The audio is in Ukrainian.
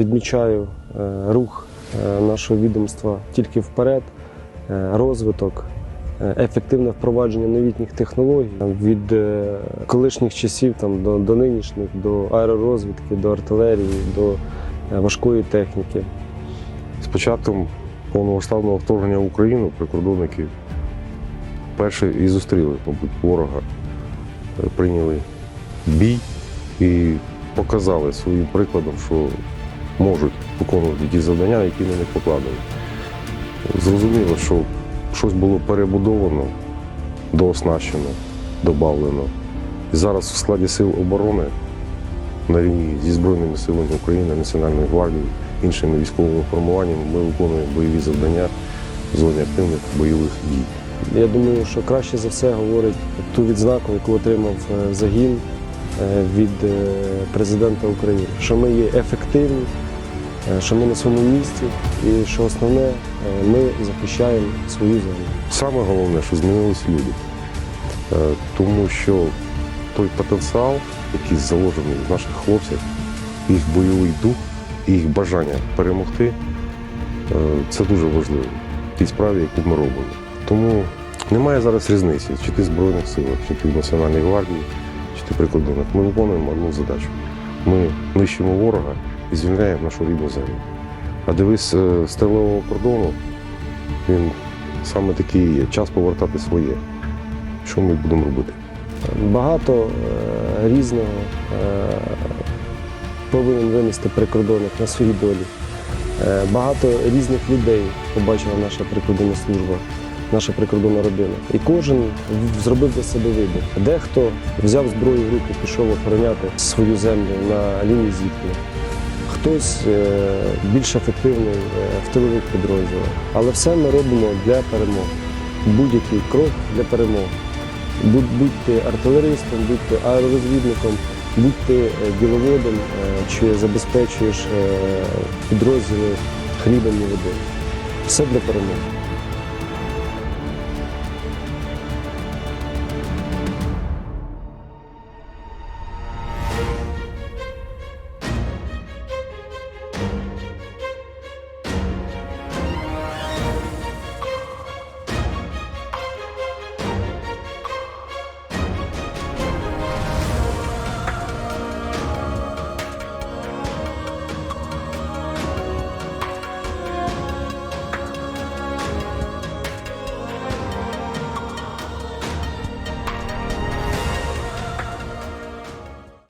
Відмічаю е, рух е, нашого відомства тільки вперед, е, розвиток, ефективне впровадження новітніх технологій від колишніх часів там, до, до нинішніх, до аеророзвідки, до артилерії, до важкої техніки. З початком повномасштабного вторгнення в Україну прикордонники перші і зустріли, мабуть, ворога, прийняли бій і показали своїм прикладом, що можуть виконувати ті завдання, які на них покладені. Зрозуміло, що щось було перебудовано, дооснащено, додавлено. І зараз в складі сил оборони на рівні зі Збройними силами України, Національною гвардією, іншими військовими формуваннями ми виконуємо бойові завдання в зоні активних бойових дій. Я думаю, що краще за все говорить ту відзнаку, яку отримав е, загін е, від е, президента України, що ми є ефективні, що ми на своєму місці і що основне, е, ми захищаємо свою землю. Саме головне, що змінилися люди. Е, Тому що той потенціал, який заложений в наших хлопцях, їх бойовий дух і їх бажання перемогти, е, це дуже важливо в тій справі, яку ми робимо. Тому немає зараз різниці, чи ти в Збройних силах, чи ти в Національній гвардії, чи ти прикордонник. Ми виконуємо одну задачу. Ми нищимо ворога і звільняємо нашу рідну землю. А дивись, е, з тилового кордону він саме такий є. Час повертати своє. Що ми будемо робити? Багато е, різного е, повинен винести прикордонник на своїй долі. Е, Багато різних людей побачила наша прикордонна служба, наша прикордонна родина. І кожен зробив для себе вибір. Дехто взяв зброю в руки, пішов охороняти свою землю на лінії зіткнення. Хтось е, більш ефективний е, в тилових підрозділах. Але все ми робимо для перемоги. Будь-який крок для перемоги. Будь- Будьте артилеристом, будьте аеророзвідником, будьте е, діловодом чи забезпечуєш підрозділи хлібом і водою. Все для перемоги.